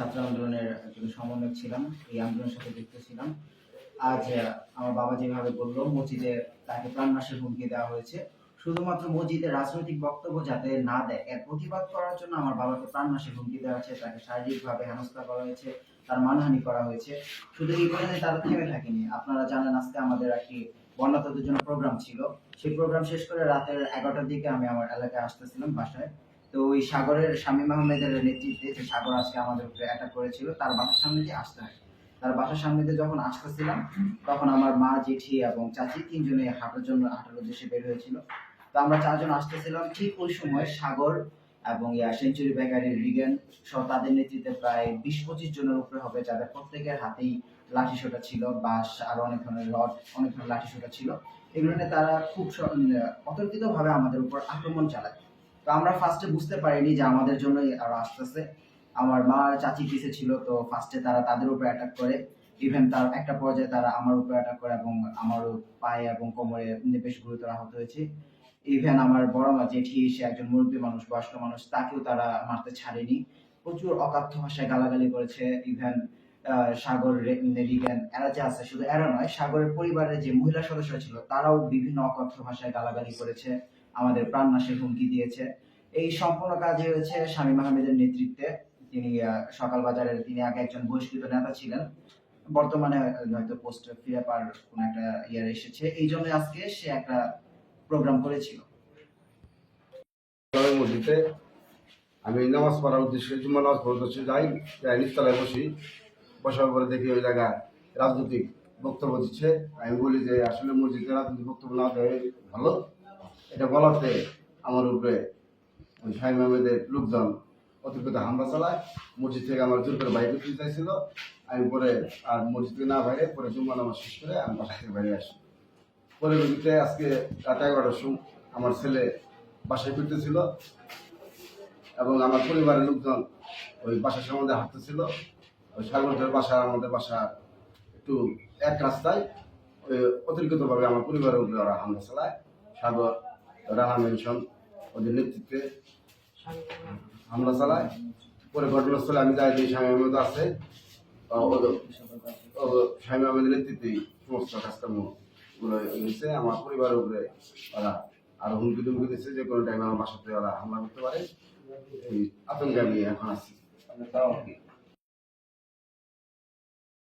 ছাত্র আন্দোলনের একজন সমন্বয়ক ছিলাম, এই আন্দোলনের সাথে যুক্ত ছিলাম। আজ আমার বাবা যেভাবে বলল, মসজিদে তাকে প্রাণনাশের হুমকি দেওয়া হয়েছে। শুধুমাত্র মসজিদের রাজনৈতিক বক্তব্য যাতে না দেয়, এর প্রতিবাদ করার জন্য আমার বাবাকে প্রাণনাশের হুমকি দেওয়া হয়েছে, তাকে শারীরিকভাবে হেনস্থা করা হয়েছে, তার মানহানি করা হয়েছে। শুধু এই পর্যন্ত তারা থেমে থাকেনি। আপনারা জানেন, আজকে আমাদের একটি বন্যাতদের জন্য প্রোগ্রাম ছিল। সেই প্রোগ্রাম শেষ করে রাতের এগারোটার দিকে আমি আমার এলাকায় আসতেছিলাম বাসায়। তো ওই সাগরের শামীম আহমেদের নেতৃত্বে যে সাগর আজকে আমাদের উপরে অ্যাটাক করেছিল, তার বাসার সামনে দিয়ে আসতে হয়। তার বাসার সামনে দিয়ে যখন আসতেছিলাম, তখন আমার মা, জেঠি এবং চাচি তিনজনে হাঁটার জন্য হাঁটার উদ্দেশ্যে বের হয়েছিল। তো আমরা চারজন আসতেছিলাম ঠিক ওই সময় সাগর এবং ইয়া সেঞ্চুরি বেকারির রিগেন সহ তাদের নেতৃত্বে প্রায় বিশ পঁচিশ জনের উপরে হবে, যাদের প্রত্যেকের হাতেই লাঠি সোটা ছিল, বাঁশ আর অনেক ধরনের রড, অনেক ধরনের লাঠি সোটা ছিল। এগুলো নিয়ে তারা খুব অতর্কিত ভাবে আমাদের উপর আক্রমণ চালায়। আমরা ফার্স্টে বুঝতে পারিনি যে আমাদের জন্যই আরও আসতেছে। আমার মা চাচি পিছে ছিল, তো ফার্স্টে তারা তাদের উপর অ্যাটাক করে। ইভেন তার একটা পর্যায়ে তারা আমার উপর অ্যাটাক করে এবং আমারও পায়ে এবং কোমরে বেশ গুরুতর আহত হয়েছে। ইভেন আমার বড় মা জেঠি, সে একজন মুরব্বী মানুষ, বয়স্ক মানুষ, তাকেও তারা মারতে ছাড়েনি। প্রচুর অকাথ্য ভাষায় গালাগালি করেছে। ইভেন সাগর, রে- এরা যে আছে, শুধু এরা নয়, সাগরের পরিবারের যে মহিলা সদস্য ছিল, তারাও বিভিন্ন অকথ্য ভাষায় গালাগালি করেছে, আমাদের প্রাণনাশের হুমকি দিয়েছে। এই সম্পূর্ণ কাজই হয়েছে শামীম আহমেদের নেতৃত্বে। তিনি সকাল বাজারের তিনি আগে একজন বহিষ্কৃত নেতা ছিলেন। বর্তমানে হয়তো পোস্ট ফিরে পাওয়ার কোন একটা ইয়ার এসেছে। এই জন্য আজকে সে একটা প্রোগ্রাম করেছিল। আমি নামাজ পড়ার উদ্দেশ্যে জুম্মা নামাজ পড়ার উদ্দেশ্যে যাই যাই নিচতলায় বসি। বসার পরে দেখি ওই জায়গায় রাজনৈতিক বক্তব্য দিচ্ছে। আমি বলি যে আসলে মসজিদে রাজনৈতিক বক্তব্য না দেয় ভালো। এটা বলাতে আমার উপরে ওই শাহিম আহমেদের লোকজন অতিরিক্ত হামলা চালায়। মসজিদ থেকে আমার জোর করে বাইরে করতে চাইছিল আমি পরে আর মসজিদ থেকে না বাইরে পরে জুম্মা নামাজ শেষ করে আমি বাসা থেকে বাইরে আসি। পরে রবিতে আজকে রাত এগারোটার সময় আমার ছেলে বাসায় ফিরতেছিল এবং আমার পরিবারের লোকজন ওই বাসার সম্বন্ধে হাঁটতেছিল। ওই সাগরদের বাসা, আমাদের বাসা একটু এক রাস্তায় অতিরিক্তভাবে আমার পরিবারের উপরে ওরা হামলা চালায়। সাগর, রানা মেনশন ওদের নেতৃত্বে হামলা চালায়। পরে ঘটনাস্থলে আমি যাই যে স্বামী আহমেদ আছে। স্বামী আহমেদের নেতৃত্বেই সমস্ত কাজকর্মগুলো হয়েছে। আমার পরিবারের উপরে ওরা আর হুমকি টুমকি দিচ্ছে যে কোনো টাইমে আমার বাসাতে ওরা হামলা করতে পারে। এই আতঙ্কে আমি এখন আছি।